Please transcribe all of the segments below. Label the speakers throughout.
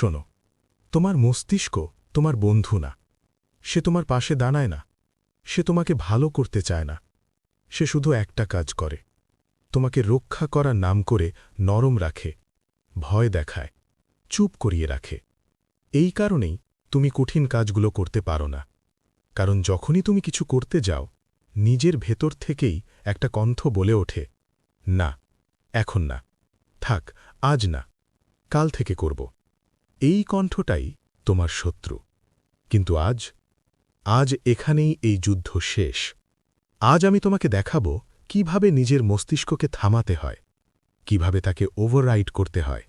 Speaker 1: শোনো, তোমার মস্তিষ্ক তোমার বন্ধু না। সে তোমার পাশে দাঁড়ায় না। সে তোমাকে ভালো করতে চায় না। সে শুধু একটা কাজ করে। তোমাকে রক্ষা করার নাম করে নরম রাখে, ভয় দেখায়, চুপ করিয়ে রাখে। এই কারণেই তুমি কঠিন কাজগুলো করতে পারো না। কারণ যখনই তুমি কিছু করতে যাও, নিজের ভেতর থেকেই একটা কণ্ঠ বলে ওঠে, না, এখন না। থাক, আজ না। কাল থেকে করব। এই কণ্ঠটাই তোমার শত্রু। কিন্তু আজ আজ এখানেই এই যুদ্ধ শেষ। আজ আমি তোমাকে দেখাব কীভাবে নিজের মস্তিষ্ককে থামাতে হয়, কীভাবে তাকে ওভাররাইড করতে হয়,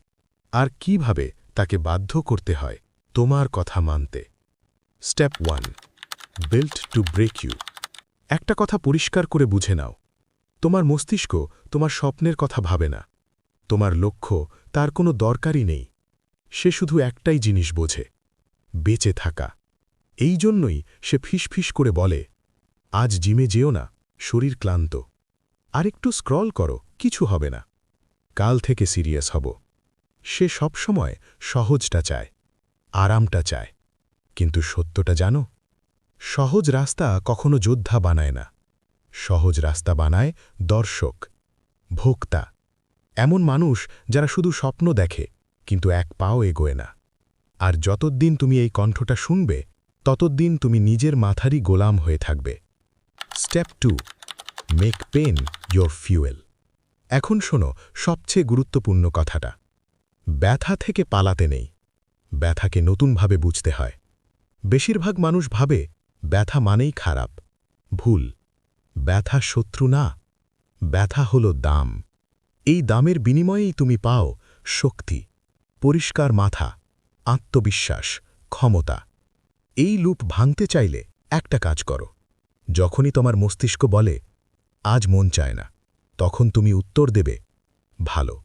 Speaker 1: আর কীভাবে তাকে বাধ্য করতে হয় তোমার কথা মানতে। Step one built to break you একটা কথা পরিষ্কার করে বুঝে নাও। তোমার মস্তিষ্ক তোমার স্বপ্নের কথা ভাবে না। তোমার লক্ষ্য তার কোনো দরকারই নেই। সে শুধু একটাই জিনিস বোঝে, বেঁচে থাকা। এই জন্যই সে ফিসফিস করে বলে, আজ জিমে যেও না, শরীর ক্লান্ত। আরেকটু স্ক্রল করো, কিছু হবে না। কাল থেকে সিরিয়াস হব। সে সবসময় সহজটা চায়, আরামটা চায়। কিন্তু সত্যটা জানো, সহজ রাস্তা কখনো যোদ্ধা বানায় না। সহজ রাস্তা বানায় দর্শক, ভোক্তা। এমন মানুষ যারা শুধু স্বপ্ন দেখে কিন্তু এক পাও এগোয় না। আর যতদিন তুমি এই কণ্ঠটা শুনবে, ততদিন তুমি নিজের মাথারই গোলাম হয়ে থাকবে। Step two, make pain your fuel. এখন শোনো, সবচেয়ে গুরুত্বপূর্ণ কথাটা। ব্যথা থেকে পালাতে নেই। ব্যথাকে নতুনভাবে বুঝতে হয়। বেশিরভাগ মানুষ ভাবে, ব্যথা মানেই খারাপ। ভুল। ব্যথা শত্রু না। ব্যথা হল দাম। এই দামের বিনিময়েই তুমি পাও শক্তি। পরিষ্কার মাথা, আত্মবিশ্বাস, ক্ষমতা। এই লুপ ভাঙতে চাইলে একটা কাজ করো। যখনই তোমার মস্তিষ্ক বলে, আজ মন চায় না তখন তুমি উত্তর দেবে, ভালো,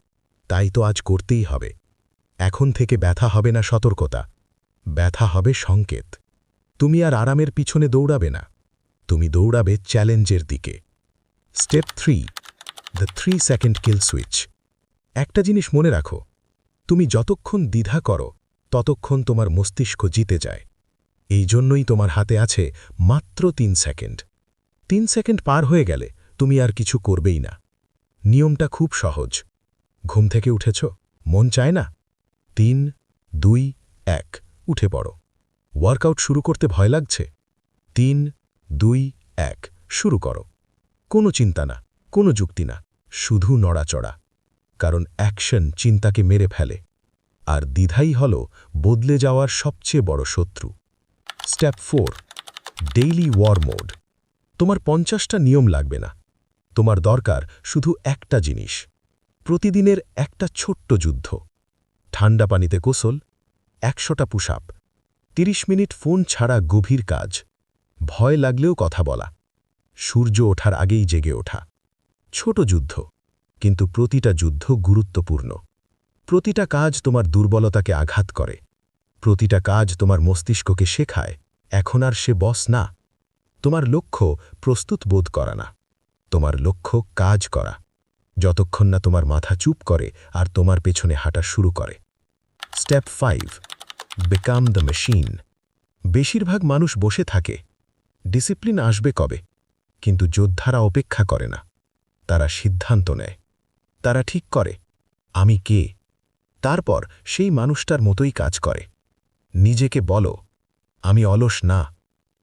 Speaker 1: তাই তো আজ করতেই হবে। এখন থেকে ব্যথা হবে না সতর্কতা, ব্যথা হবে সংকেত। তুমি আর আরামের পিছনে দৌড়াবে না। তুমি দৌড়াবে চ্যালেঞ্জের দিকে। Step three, the three second kill switch. একটা জিনিস মনে রাখো তুমি যতক্ষণ দ্বিধা করো, ততক্ষণ তোমার মস্তিষ্ক জিতে যায়। এই জন্যই তোমার হাতে আছে মাত্র তিন সেকেন্ড। তিন সেকেন্ড পার হয়ে গেলে তুমি আর কিছু করবেই না। নিয়মটা খুব সহজ। ঘুম থেকে উঠেছ, মন চায় না? তিন, দুই, এক, উঠে পড়ো। ওয়ার্কআউট শুরু করতে ভয় লাগছে? তিন, দুই, এক, শুরু করো। কোনো চিন্তা না, কোনো যুক্তি না, শুধু নড়াচড়া। কারণ অ্যাকশন চিন্তাকে মেরে ফেলে, আর দ্বিধাই হল বদলে যাওয়ার সবচেয়ে বড় শত্রু। Step four, daily war mode. তোমার পঞ্চাশটা নিয়ম লাগবে না। তোমার দরকার শুধু একটা জিনিস, প্রতিদিনের একটা ছোট্ট যুদ্ধ। ঠান্ডা পানিতে কোসল একশোটা পুষাপ তিরিশ মিনিট ফোন ছাড়া গভীর কাজ, ভয় লাগলেও কথা বলা, সূর্য ওঠার আগেই জেগে ওঠা। ছোট যুদ্ধ। কিন্তু প্রতিটা যুদ্ধ গুরুত্বপূর্ণ। প্রতিটা কাজ তোমার দুর্বলতাকে আঘাত করে। প্রতিটা কাজ তোমার মস্তিষ্ককে শেখায়, এখন আর সে বস না। তোমার লক্ষ্য প্রস্তুত বোধ করা না। তোমার লক্ষ্য কাজ করা। যতক্ষণ না তোমার মাথা চুপ করে আর তোমার পেছনে হাঁটা শুরু করে। Step five become the machine বেশিরভাগ মানুষ বসে থাকে। ডিসিপ্লিন আসবে কবে? কিন্তু যোদ্ধারা অপেক্ষা করে না। তারা সিদ্ধান্ত নেয়। তারা ঠিক করে। আমি কে? তারপর সেই মানুষটার মতোই কাজ করে। নিজেকে বলো, আমি অলস না।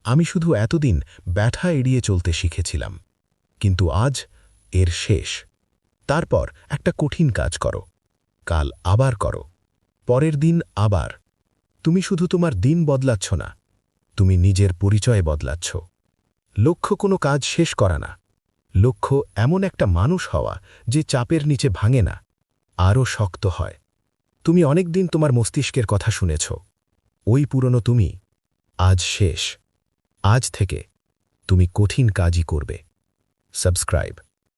Speaker 1: আমি শুধু এতদিন ব্যাঠা এড়িয়ে চলতে শিখেছিলাম। কিন্তু আজ এর শেষ। তারপর একটা কঠিন কাজ করো। কাল আবার করো। পরের দিন আবার। তুমি শুধু তোমার দিন বদলাচ্ছ না, তুমি নিজের পরিচয় বদলাচ্ছ। লক্ষ্য কোনো কাজ শেষ করা না। লক্ষ্য এমন একটা মানুষ হওয়া যে চাপের নিচে ভাঙে না, আরও শক্ত হয়। তুমি অনেকদিন তোমার মস্তিষ্কের কথা শুনেছ। ওই পুরনো তুমি, আজ শেষ। আজ থেকে তুমি কঠিন কাজই করবে। সাবস্ক্রাইব।